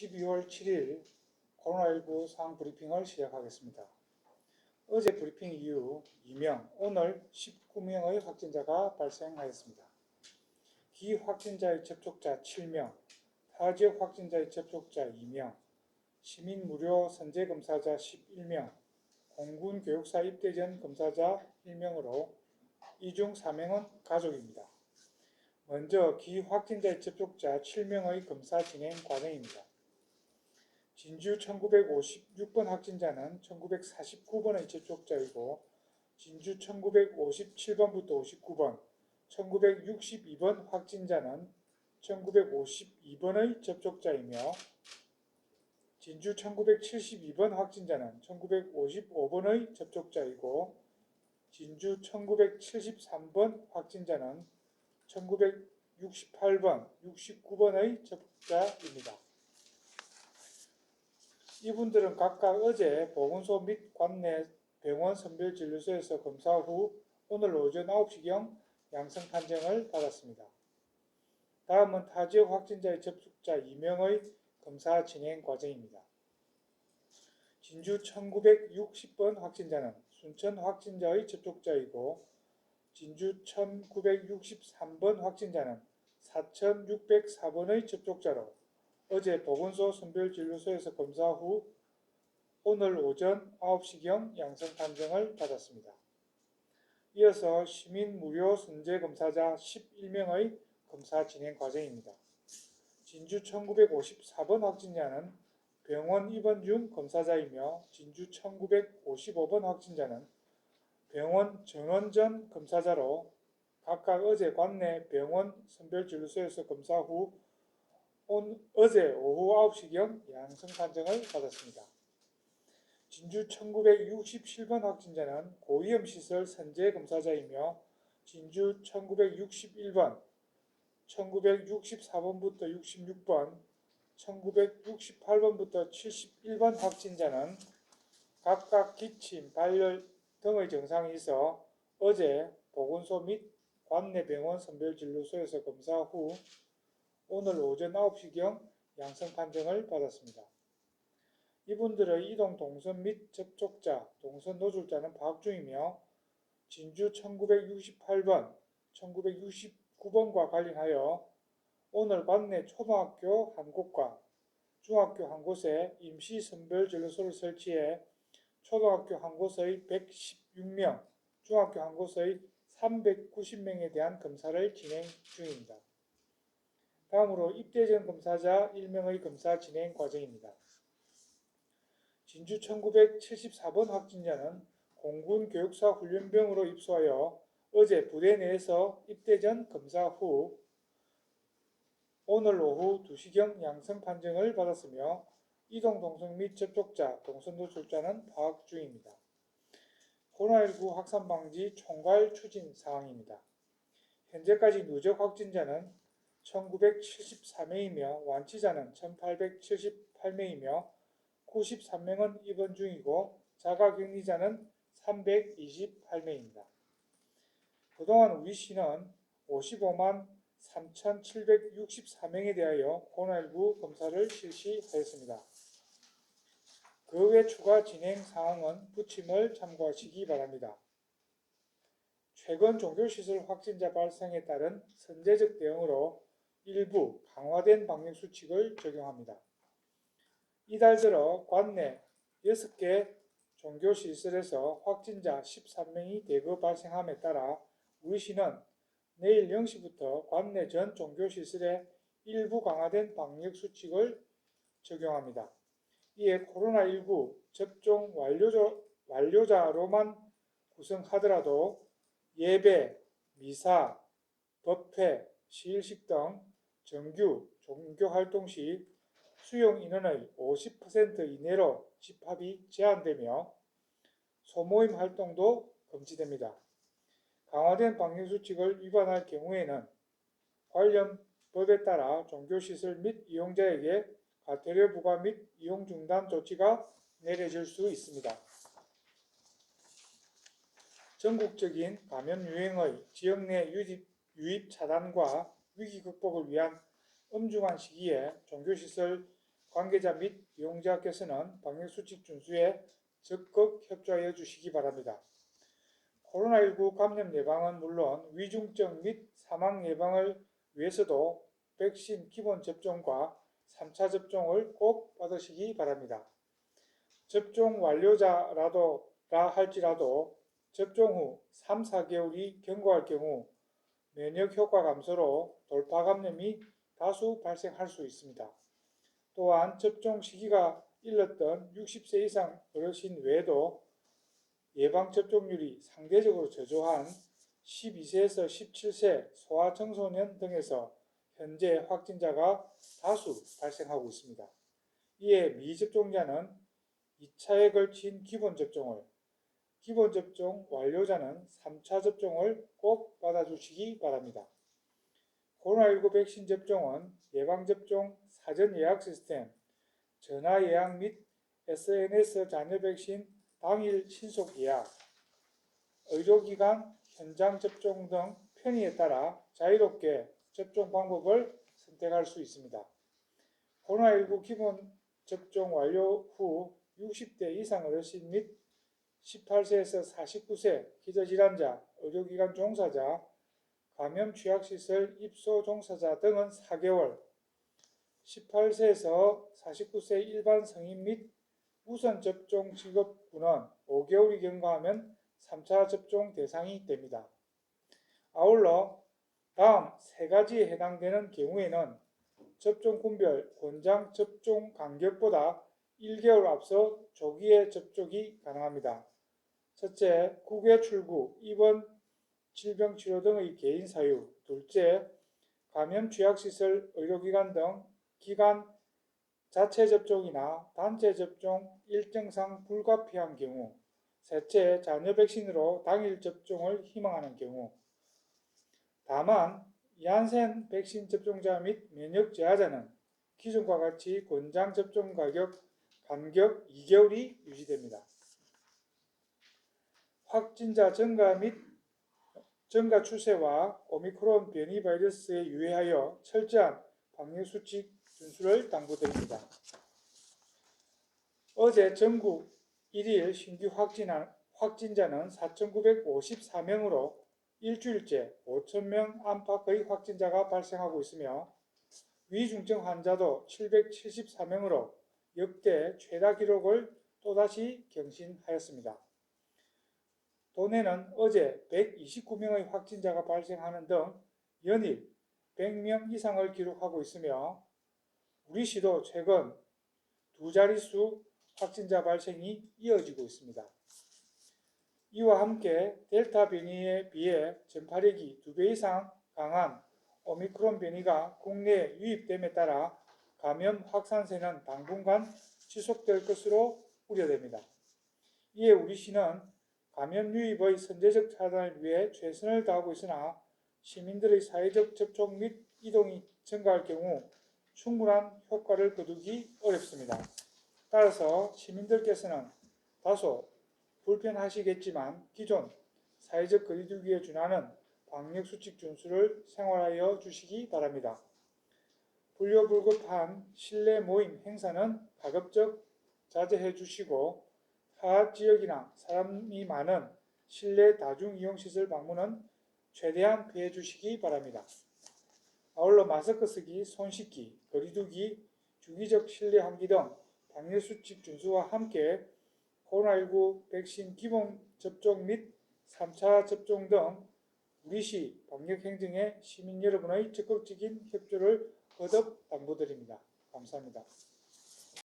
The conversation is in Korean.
12월 7일 코로나19 상황 브리핑을 시작하겠습니다. 어제 브리핑 이후 2명, 오늘 19명의 확진자가 발생하였습니다. 기확진자의 접촉자 7명, 타 지역 확진자의 접촉자 2명, 시민 무료 선제 검사자 11명, 공군 교육사 입대 전 검사자 1명으로 이 중 4명은 가족입니다. 먼저 기확진자의 접촉자 7명의 검사 진행 과정입니다. 진주 1956번 확진자는 1949번의 접촉자이고 진주 1957번부터 59번, 1962번 확진자는 1952번의 접촉자이며 진주 1972번 확진자는 1955번의 접촉자이고 진주 1973번 확진자는 1968번, 69번의 접촉자입니다. 이분들은 각각 어제 보건소 및 관내 병원 선별진료소에서 검사 후 오늘 오전 9시경 양성 판정을 받았습니다. 다음은 타 지역 확진자의 접촉자 2명의 검사 진행 과정입니다. 진주 1960번 확진자는 순천 확진자의 접촉자이고 진주 1963번 확진자는 4604번의 접촉자로 어제 보건소 선별진료소에서 검사 후 오늘 오전 9시경 양성 판정을 받았습니다. 이어서 시민 무료 선제 검사자 11명의 검사 진행 과정입니다. 진주 1954번 확진자는 병원 입원 중 검사자이며 진주 1955번 확진자는 병원 전원 전 검사자로 각각 어제 관내 병원 선별진료소에서 검사 후 온, 어제 오후 9시경 양성 판정을 받았습니다. 진주 1967번 확진자는 고위험 시설 선제 검사자이며 진주 1961번, 1964번부터 66번, 1968번부터 71번 확진자는 각각 기침, 발열 등의 증상이 있어 어제 보건소 및 관내 병원 선별진료소에서 검사 후 오늘 오전 9시경 양성 판정을 받았습니다. 이분들의 이동 동선 및 접촉자, 동선 노출자는 파악 중이며 진주 1968번, 1969번과 관련하여 오늘 관내 초등학교 한 곳과 중학교 한 곳에 임시 선별 진료소를 설치해 초등학교 한 곳의 116명, 중학교 한 곳의 390명에 대한 검사를 진행 중입니다. 다음으로 입대 전 검사자 1명의 검사 진행 과정입니다. 진주 1974번 확진자는 공군 교육사 훈련병으로 입소하여 어제 부대 내에서 입대 전 검사 후 오늘 오후 2시경 양성 판정을 받았으며 이동 동선 및 접촉자, 동선 노출자는 파악 중입니다. 코로나19 확산 방지 총괄 추진 사항입니다. 현재까지 누적 확진자는 1973명이며 완치자는 1878명이며 93명은 입원 중이고 자가격리자는 328명입니다. 그동안 우리 시는 55만 3,764명에 대하여 코로나19 검사를 실시하였습니다. 그 외 추가 진행 사항은 부침을 참고하시기 바랍니다. 최근 종교시설 확진자 발생에 따른 선제적 대응으로 일부 강화된 방역 수칙을 적용합니다. 이달 들어 관내 6개 종교 시설에서 확진자 13명이 대거 발생함에 따라 우리 시는 내일 0시부터 관내 전 종교 시설에 일부 강화된 방역 수칙을 적용합니다. 이에 코로나19 접종 완료자, 완료자로만 구성하더라도 예배, 미사, 법회, 시일식 등 정규 종교 활동 시 수용 인원의 50% 이내로 집합이 제한되며 소모임 활동도 금지됩니다. 강화된 방역수칙을 위반할 경우에는 관련 법에 따라 종교시설 및 이용자에게 과태료 부과 및 이용 중단 조치가 내려질 수 있습니다. 전국적인 감염 유행의 지역 내 유입, 유입 차단과 위기 극복을 위한 엄중한 시기에 종교시설 관계자 및 이용자께서는 방역수칙 준수에 적극 협조하여 주시기 바랍니다. 코로나19 감염 예방은 물론 위중증 및 사망 예방을 위해서도 백신 기본 접종과 3차 접종을 꼭 받으시기 바랍니다. 접종 완료자라도 라 할지라도 접종 후 3, 4개월이 경과할 경우 면역 효과 감소로 돌파 감염이 다수 발생할 수 있습니다. 또한 접종 시기가 일렀던 60세 이상 어르신 외에도 예방 접종률이 상대적으로 저조한 12세에서 17세 소아청소년 등에서 현재 확진자가 다수 발생하고 있습니다. 이에 미접종자는 2차에 걸친 기본 접종을, 기본 접종 완료자는 3차 접종을 꼭 받아주시기 바랍니다. 코로나19 백신 접종은 예방접종 사전 예약 시스템, 전화 예약 및 SNS 자녀 백신 당일 신속 예약, 의료기관 현장 접종 등 편의에 따라 자유롭게 접종 방법을 선택할 수 있습니다. 코로나19 기본 접종 완료 후 60대 이상 어르신 및 18세에서 49세 기저질환자, 의료기관 종사자, 감염 취약시설 입소 종사자 등은 4개월, 18세에서 49세 일반 성인 및 우선 접종 직업군은 5개월이 경과하면 3차 접종 대상이 됩니다. 아울러 다음 세 가지에 해당되는 경우에는 접종군별 권장 접종 간격보다 1개월 앞서 조기에 접촉이 가능합니다. 첫째, 국외 출구, 입원, 질병 치료 등의 개인 사유. 둘째, 감염 취약시설, 의료기관 등 기관 자체 접종이나 단체 접종 일정상 불가피한 경우. 셋째, 자녀 백신으로 당일 접종을 희망하는 경우. 다만 얀센 백신 접종자 및 면역 저하자는 기존과 같이 권장 접종 가격 간격 2개월이 유지됩니다. 확진자 증가 및 증가 추세와 오미크론 변이 바이러스에 유의하여 철저한 방역 수칙 준수를 당부드립니다. 어제 전국 1일 신규 확진자는 4,954명으로 일주일째 5,000명 안팎의 확진자가 발생하고 있으며 위중증 환자도 774명으로 역대 최다 기록을 또다시 경신하였습니다. 도내는 어제 129명의 확진자가 발생하는 등 연일 100명 이상을 기록하고 있으며 우리 시도 최근 두 자릿수 확진자 발생이 이어지고 있습니다. 이와 함께 델타 변이에 비해 전파력이 두배 이상 강한 오미크론 변이가 국내에 유입됨에 따라 감염 확산세는 당분간 지속될 것으로 우려됩니다. 이에 우리 시는 감염 유입의 선제적 차단을 위해 최선을 다하고 있으나 시민들의 사회적 접촉 및 이동이 증가할 경우 충분한 효과를 거두기 어렵습니다. 따라서 시민들께서는 다소 불편하시겠지만 기존 사회적 거리두기에 준하는 방역수칙 준수를 생활하여 주시기 바랍니다. 불효불급한 실내 모임 행사는 가급적 자제해 주시고 타 지역이나 사람이 많은 실내 다중이용시설 방문은 최대한 피해 주시기 바랍니다. 아울러 마스크 쓰기, 손 씻기, 거리두기, 주기적 실내 환기 등 방역 수칙 준수와 함께 코로나19 백신 기본 접종 및 3차 접종 등 우리시 방역 행정에 시민 여러분의 적극적인 협조를 거듭 당부드립니다. 감사합니다.